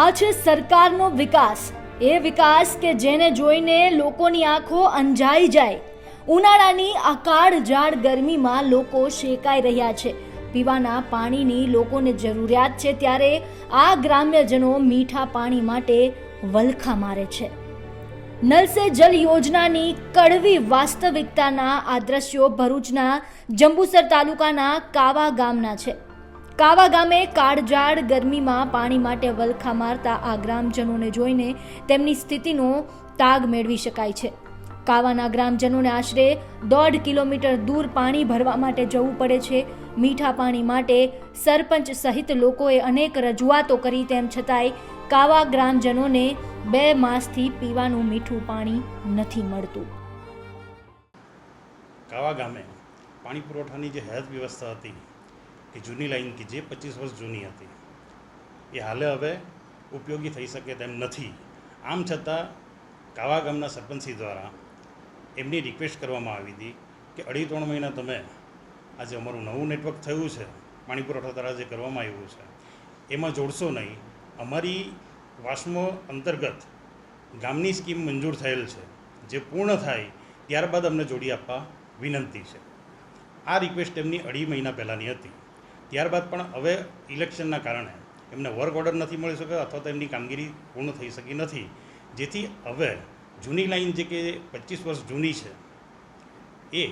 આ છે સરકારનો વિકાસ. એ વિકાસ કે જેને જોઈને લોકોની આંખો અંજાઈ જાય. ઉનાળાની અકાળ ઝાડ ગરમીમાં લોકો શેકાઈ રહ્યા છે. પીવાના પાણીની લોકોને જરૂરિયાત છે ત્યારે આ ગ્રામ્યજનો મીઠા પાણી માટે વલખા મારે છે. નલ જલ યોજનાની કડવી વાસ્તવિકતાના આ દ્રશ્યો ભરૂચના જંબુસર તાલુકાના કાવા ગામના છે. કાવા ગામે કાળજાળ ગરમીમાં પાણી માટે વલખા મારતા આ ગ્રામજનોને જોઈને તેમની સ્થિતિનો તાગ મેળવી શકાય છે. કાવાના ગ્રામજનોને આશરે દોઢ કિલોમીટર દૂર પાણી ભરવા માટે જવું પડે છે. મીઠા પાણી માટે સરપંચ સહિત લોકોએ અનેક રજૂઆતો કરી, તેમ છતાંય કાવા ગ્રામજનોને બે માસથી પીવાનું મીઠું પાણી નથી મળતું. કાવા ગામે પાણી પુરવઠાની જે હેલ્થ વ્યવસ્થા હતી કે જૂની લાઈનથી જે પચીસ વર્ષ જૂની હતી. એ હાલે હવે ઉપયોગી થઈ શકે તેમ નથી. આમ છતાં કાવા ગામના સરપંચી દ્વારા એમની રિક્વેસ્ટ કરવામાં આવી હતી કે અઢી ત્રણ મહિના તમે આજે અમારું નવું નેટવર્ક થયું છે, પાણી પુરવઠા દ્વારા જે કરવામાં આવ્યું છે, એમાં જોડશો નહીં. અમારી વાસ્મો અંતર્ગત ગામની સ્કીમ મંજૂર થયેલ છે. જે પૂર્ણ થાય ત્યારબાદ અમને જોડી આપવા વિનંતી છે. આ રિક્વેસ્ટ એમની અઢી મહિના પહેલાંની હતી. ત્યારબાદ પણ હવે ઇલેક્શનના કારણે એમને વર્ક ઓર્ડર નથી મળી શક્યો અથવા તો એમની કામગીરી પૂર્ણ થઈ શકી નથી. જેથી હવે જૂની લાઈન જે કે પચીસ વર્ષ જૂની છે, એ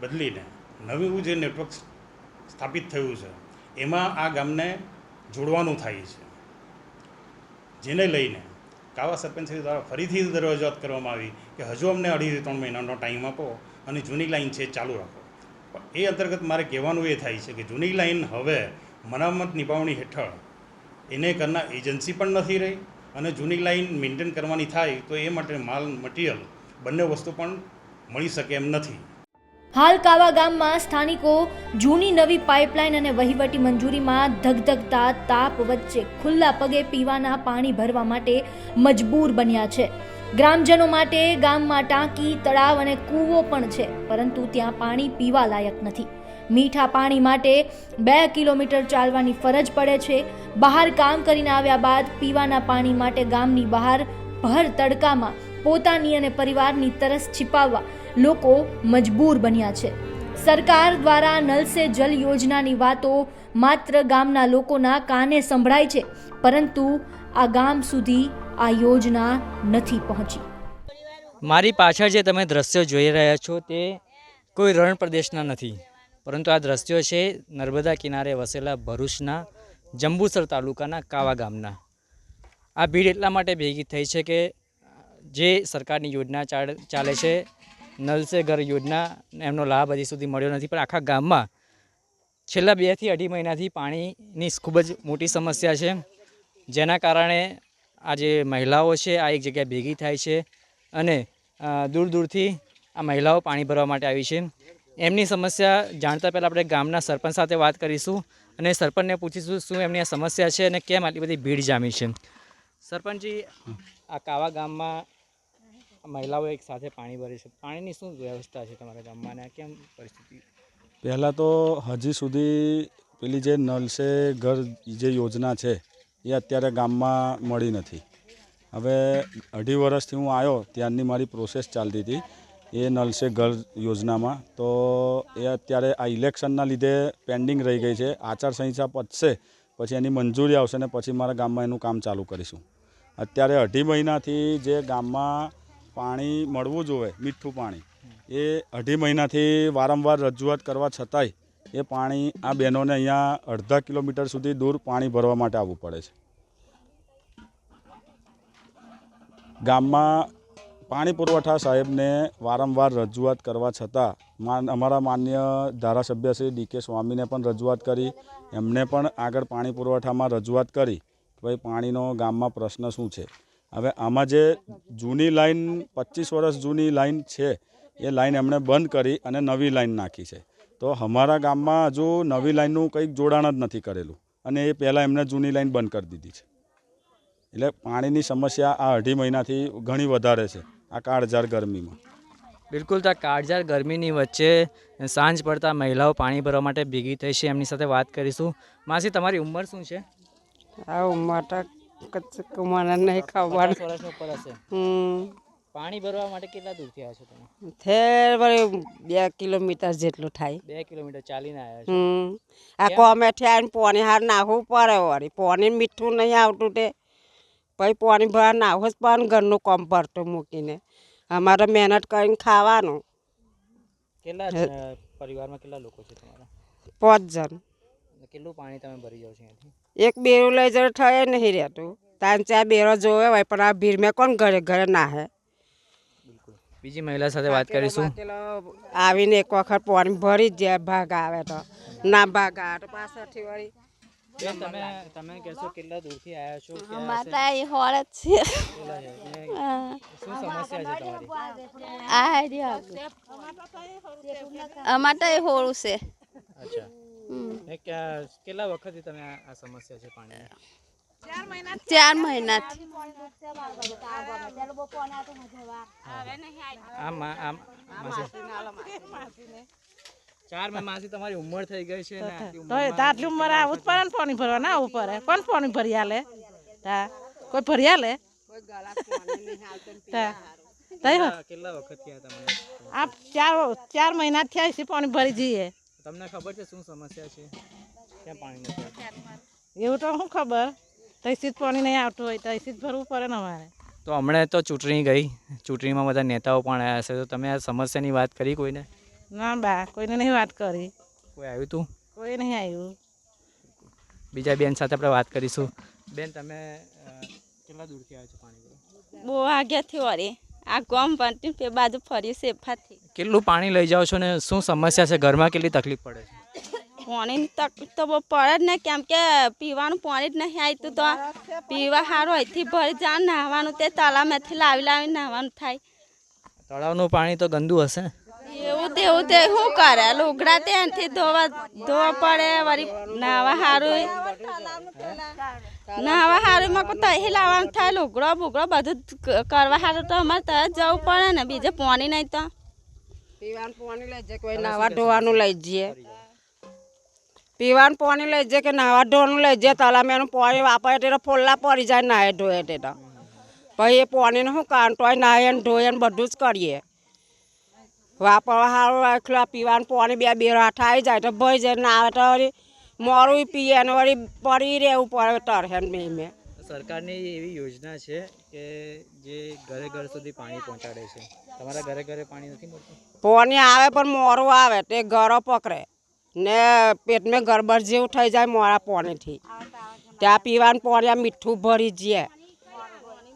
બદલીને નવું જે નેટવર્ક સ્થાપિત થયું છે, એમાં આ ગામને જોડવાનું થાય છે. જેને લઈને કાવા સરપંચ દ્વારા ફરીથી રજૂઆત કરવામાં આવી કે હજુ અમને અઢી ત્રણ મહિનાનો ટાઈમ આપો અને જૂની લાઈન છે ચાલુ રાખો. એ અંતર્ગત મારે કહેવાનું એ થાય છે કે જૂની લાઇન હવે મરામત નિભાવણી હેઠળ એને કરનાર એજન્સી પણ નથી રહી અને જૂની લાઇન મેન્ટેન કરવાની થાય તો એ માટે માલ મટીરિયલ બંને વસ્તુ પણ મળી શકે એમ નથી. હાલ કાવા ગામમાં સ્થાનિકો જૂની નવી પાઇપલાઇન અને વહીવટી મંજૂરીમાં ધગધગતા, તાપ વચ્ચે ખુલ્લા પગે પીવાના પાણી ભરવા માટે મજબૂર બન્યા છે. ગ્રામજનો માટે, ગામમાં ટાંકી, તળાવ અને કૂવો પણ છે, પરંતુ ત્યાં પાણી પીવા લાયક નથી. મીઠા પાણી માટે બે કિલોમીટર ચાલવાની ફરજ પડે છે. બહાર કામ કરીને આવ્યા બાદ પીવાના પાણી માટે ગામની બહાર ભર તડકામાં પોતાની અને પરિવારની તરસ છિપાવવા લોકો મજબૂર બન્યા છે. સરકાર દ્વારા નલ સે જલ યોજનાની વાતો માત્ર ગામના લોકોના કાને સંભળાય છે, પરંતુ આ ગામ સુધી આ યોજના નથી પહોંચી. મારી પાછળ જે તમે દ્રશ્યો જોઈ રહ્યા છો તે કોઈ રણ પ્રદેશના નથી. પરંતુ આ દ્રશ્યો છે નર્મદા કિનારે વસેલા ભરૂચના જંબુસર તાલુકાના કાવા ગામના. આ ભીડ એટલા માટે ભેગી થઈ છે કે જે સરકારની યોજના ચાલ- છે નલ સે ઘર યોજના, એમનો લાભ હજી સુધી મળ્યો નથી. પણ આખા ગામમાં છેલ્લા બેથી અઢી મહિનાથી પાણીની ખૂબ જ મોટી સમસ્યા છે. જેના કારણે આ જે મહિલાઓ છે, આ એક જગ્યાએ ભેગી થાય છે અને દૂર દૂરથી આ મહિલાઓ પાણી ભરવા માટે આવી છે. એમની સમસ્યા જાણતા પહેલાં આપણે ગામના સરપંચ સાથે વાત કરીશું અને સરપંચને પૂછીશું શું એમની આ સમસ્યા છે અને કેમ આટલી બધી ભીડ જામી છે. સરપંચજી, આ કાવા ગામમાં મહિલાઓ એક સાથે પાણી ભરે છે. પાણીની શું વ્યવસ્થા છે તમારા ગામમાં કેમ પરિસ્થિતિ? પહેલાં તો હજી સુધી પેલી જે નલ સે ઘર જે યોજના છે એ અત્યારે ગામમાં મળી નથી. હવે અઢી વર્ષથી હું આવ્યો ત્યારની મારી પ્રોસેસ ચાલતી હતી. એ નલ ઘર યોજનામાં. તો એ અત્યારે આ ઇલેક્શનના લીધે પેન્ડિંગ રહી ગઈ છે. આચારસંહિતા પતશે, પછી એની મંજૂરી આવશે ને પછી મારા ગામમાં એનું કામ ચાલુ કરીશું. અત્યારે અઢી મહિનાથી જે ગામમાં પાણી મળવું જોઈએ મીઠું પાણી, એ અઢી મહિનાથી વારંવાર રજૂઆત કરવા છતાંય એ પાણી આ બહેનોને અહીંયા અડધા કિલોમીટર સુધી દૂર પાણી ભરવા માટે આવવું પડે છે. ગામમાં પાણી પુરવઠા સાહેબને વારંવાર રજૂઆત કરવા છતાં માન, અમારા માન્ય ધારાસભ્ય શ્રી ડીકે સ્વામીને પણ રજૂઆત કરી, એમને પણ આગળ પાણી પુરવઠામાં રજૂઆત કરી કે ભાઈ પાણીનો ગામમાં પ્રશ્ન શું છે. હવે આમાં જે જૂની લાઈન, પચીસ વર્ષ જૂની લાઈન છે, એ લાઈન એમણે બંધ કરી અને નવી લાઈન નાખી છે. તો અમારા ગામમાં હજુ નવી લાઈનનું કંઈક જોડાણ જ નથી કરેલું. અને એ પહેલાં એમને જૂની લાઇન બંધ કરી દીધી છે. એટલે પાણીની સમસ્યા આ અઢી મહિનાથી ઘણી વધારે છે આ કાળઝાળ ગરમીમાં. બિલકુલ તો આ કાળઝાળ ગરમીની વચ્ચે સાંજ પડતા મહિલાઓ પાણી ભરવા માટે ભેગી થઈ છે એમની સાથે વાત કરીશું. માસી તમારી ઉંમર શું છે? આ ઉંમર તો કચ્છ મને નહીં ખબર. પાણી ભરવા માટે કેટલા દૂરથી આવ્યા છો તમે? થેર વળી બે કિલોમીટર જેટલું થાય. બે કિલોમીટર ચાલીને આવ્યા છો? હમ. આ કોમેથી આવીને પોણી હાર નાખવું પડે વળી. પોણી મીઠું નહીં આવતું તે. પછી પોણી ભરા નાખવું જ પણ ઘરનું કોમ ભરતું મૂકીને. અમારે મહેનત કરીને ખાવાનું. કેટલા પરિવારમાં કેટલા લોકો છે તમારા? પાંચ જણ. કેટલું પાણી તમે ભરી જાવ છો એક બેરું લઈ જવું થઈ નહીં રહેતું. ત્રણ ચાર બેરો જોવે હોય પણ આ ભીડ મેં કોણ ઘરે ઘરે ના હે બિલકુલ બીજી મહિલા સાથે વાત કરીશું. આવીને એક વખત પાણી ભરી જ જાય ભાગ આવે તો. ના ભાગ આવે તો પાછળથી વળી. તમે તમે કહેશો કેટલા દૂરથી આવ્યા છો ક્યાં અમારે હશે? તો એ હોળ જ છે. કેટલા છે? અને શું સમસ્યા છે તમારી? આ હારી અમારે એ હોળું છે. અચ્છા. કેટલા વખતથી તમે આ સમસ્યા છે ચાર મહિનાથી. આમ મા- આમ ચાર માસી તમારી ઉંમર થઈ ગઈ છે ને આટલી ઉંમર આવું પડે પાણી ભરવા. ના આવવું પડે. કોણ પાણી ભરી આલે? તા. કોઈ ભરી આલે. કેટલા કેટલા વખત થયા તમને? આ ચાર ચાર મહિના થયા છે પાણી ભરી જઈએ. તમને ખબર છે શું સમસ્યા છે? ક્યાં પાણી નથી એવું તો શું ખબર. તૈસી જ પાણી નહીં આવતું હોય તૈસી જ ભરવું પડે ને અમારે. તો હમણાં તો ચૂંટણી ગઈ. ચૂંટણીમાં બધા નેતાઓ પણ આવ્યા છે તો તમે આ સમસ્યાની વાત કરી કોઈને? ના બા કોઈને નહીં વાત કરી. કોઈ આવ્યું તું? કોઈ નહીં આવ્યું. બીજા બેન સાથે આપણે વાત કરીશું. બેન તમે કેટલા દૂરથી આવ્યા છો પાણી બહુ આગેથી વળી. આ ગમ બનતી તે બાજુ ફરી સેફાથી કેટલું પાણી લઈ જાઓ છો ને? શું સમસ્યા છે? ઘરમાં કેટલી તકલીફ પડે છે? પાણીની તકલીફ તો બહુ પડે જ ને કેમ કે પીવાનું પાણી જ નહીં આવતું તો પીવા સારું અહીંથી ભરી જાય નાહવાનું તે તળાવમાંથી લાવી લાવી નાહવાનું થાય. તળાવનું પાણી તો ગંદુ હશે. એવું તેવું તે શું કરે? લુગડા ત્યાંથી ધોવા ધોવા પડે વળી નાહવા સારું નાહવા સારું માં તહી લાવવાનું થાય લુગડો બુગડો બધું જ કરવા સારું તો અમારે ત્યાં જ જવું પડે ને બીજે પાણી નહીં તો. પીવાનું પાણી લઈ જાય કોઈ નાવા ધોવાનું લઈ જઈએ. પીવાનું પાણી લઈ જાય કે નાવા ધોવાનું લઈ જાય તલામાં એનું પાણી વાપરે તે ફોલ્લા પડી જાય નાહે ધોયે તે તો. પછી એ પાણીનું શું કારણ તોય નાહે ને બધું જ કરીએ. વાપરવા સારું રાખલું આ પીવાનું પાણી બે બે હાથ આવી જાય તો ભઈ જાય ના આવે તો વળી મોરું પીએ ને વળી પડી રહેવું પડે તરહે મેં મેં. સરકારની એવી યોજના છે કે જે ઘરે ઘર સુધી પાણી પહોંચાડે છે. તમારા ઘરે ઘરે પાણી નથી મળતું? પાણી આવે પણ મોરું આવે તે ગળો પકડે. ને પેટમાં ગરબર જેવું થઈ જાય મોરા પાણીથી. ત્યાં પીવાનું પાણી આ મીઠું ભરી જઈએ.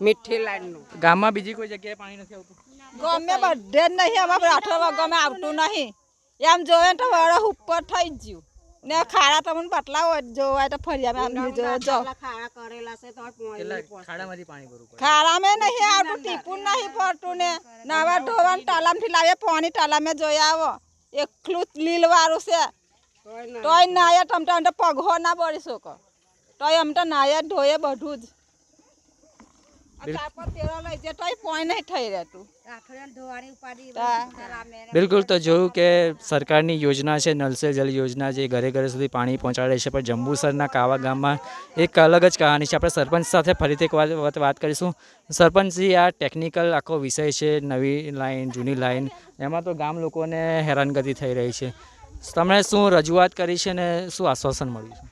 મીઠી લાઈનનું. ગામમાં બીજી કોઈ જગ્યાએ પાણી નથી આવતું? ગમે બધે જ નહીં અમારે રાઠોડ ગમે આવતું નહીં. એમ જોવે ને તો વરસ ઉપર થઈ ગયું. ને ખાડા તમને બટલાવો જોવાય તો ફરી અમે આમ નહીં જો. ખાડા કરેલા છે તો કેટલા ખાડામાંથી પાણી ખાડામાં નહીં આવતું ટીપું નહીં પડતું ને. નવા ધોવાનું તાલામથી લાવીએ પાણી તલામે જોઈ આવો. એકલું લીલ વાળું છે. તોય નાય તમતા તો પગહો ના બળી શકો. તોય અમતા નાયા ધોયે બધું જ. બિલકુલ તો જોયું કે સરકારની યોજના છે નલ સે જલ યોજના જે ઘરે ઘરે સુધી પાણી પહોંચાડે છે પણ જંબુસરના કાવા ગામમાં એક અલગ જ કહાની છે. આપણે સરપંચ સાથે ફરીથી એક વાત વાત- વાત કરીશું. સરપંચજી આ ટેકનિકલ આખો વિષય છે નવી લાઈન જૂની લાઈન એમાં તો ગામ લોકોને હેરાનગતિ થઈ રહી છે. તમે શું રજૂઆત કરી છે ને શું આશ્વાસન મળ્યું છે?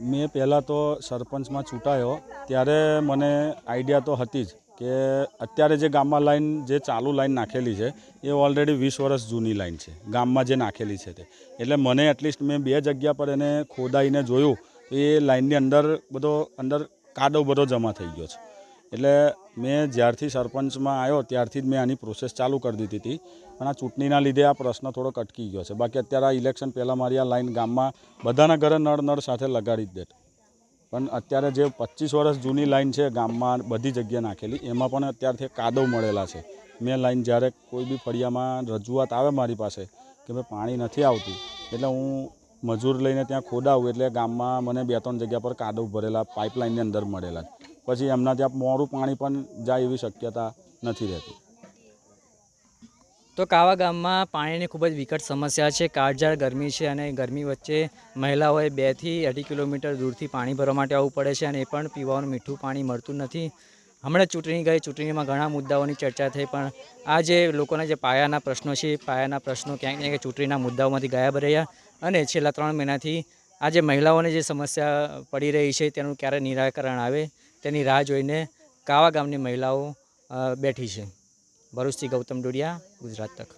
મેં પહેલાં તો સરપંચમાં ચૂંટાયો, ત્યારે મને આઈડિયા તો હતી જ કે અત્યારે જે ગામમાં લાઈન, જે ચાલુ લાઈન નાખેલી છે, એ ઓલરેડી વીસ વર્ષ જૂની લાઈન છે. ગામમાં જે નાખેલી છે તે. એટલે મને એટલીસ્ટ મેં બે જગ્યા પર એને ખોદાઈને જોયું, તો એ લાઈનની અંદર બધો, અંદર કાદવ બધો જમા થઈ ગયો છે. એટલે મેં જ્યારથી સરપંચમાં આવ્યો ત્યારથી જ મેં આની પ્રોસેસ ચાલુ કરી દીધી હતી. પણ આ ચૂંટણીના લીધે આ પ્રશ્ન થોડોક અટકી ગયો છે. બાકી અત્યારે આ ઇલેક્શન પહેલાં મારી આ લાઈન ગામમાં બધાના ઘરે નળ નળ સાથે લગાડી જ દેત પણ અત્યારે જે પચીસ વર્ષ જૂની લાઈન છે ગામમાં બધી જગ્યાએ નાખેલી, એમાં પણ અત્યારથી કાદવ મળેલા છે. મેં લાઈન જ્યારે કોઈ બી ફળિયામાં રજૂઆત આવે મારી પાસે કે ભાઈ પાણી નથી આવતું, એટલે હું મજૂર લઈને ત્યાં ખોદાવું એટલે ગામમાં મને બે ત્રણ જગ્યા પર કાદવ ભરેલા પાઇપલાઇનની અંદર મળેલા પછી એમના ત્યાં મોરું પાણી પણ જાય એવી શક્યતા નથી રહેતી. તો કાવા ગામમાં પાણીની ખૂબ જ વિકટ સમસ્યા છે, કાળઝાળ ગરમી છે અને ગરમી વચ્ચે મહિલાઓએ બેથી અઢી કિલોમીટર દૂરથી પાણી ભરવા માટે આવવું પડે છે અને એ પણ પીવાનું મીઠું પાણી મળતું નથી. હમણાં ચૂંટણી ગઈ, ચૂંટણીમાં ઘણા મુદ્દાઓની ચર્ચા થઈ, પણ આ જે લોકોના જે પાયાના પ્રશ્નો છે પાયાના પ્રશ્નો ક્યાંક ક્યાંક ચૂંટણીના મુદ્દાઓમાંથી ગાયબ રહ્યા અને છેલ્લા ત્રણ મહિનાથી આ જે મહિલાઓને જે સમસ્યા પડી રહી છે તેનું ક્યારે નિરાકરણ આવે? તેની રાહ જોઈને કાવા ગામની મહિલાઓ બેઠી છે. ભરૂચથી ગૌતમ ડોડિયા ગુજરાત તક.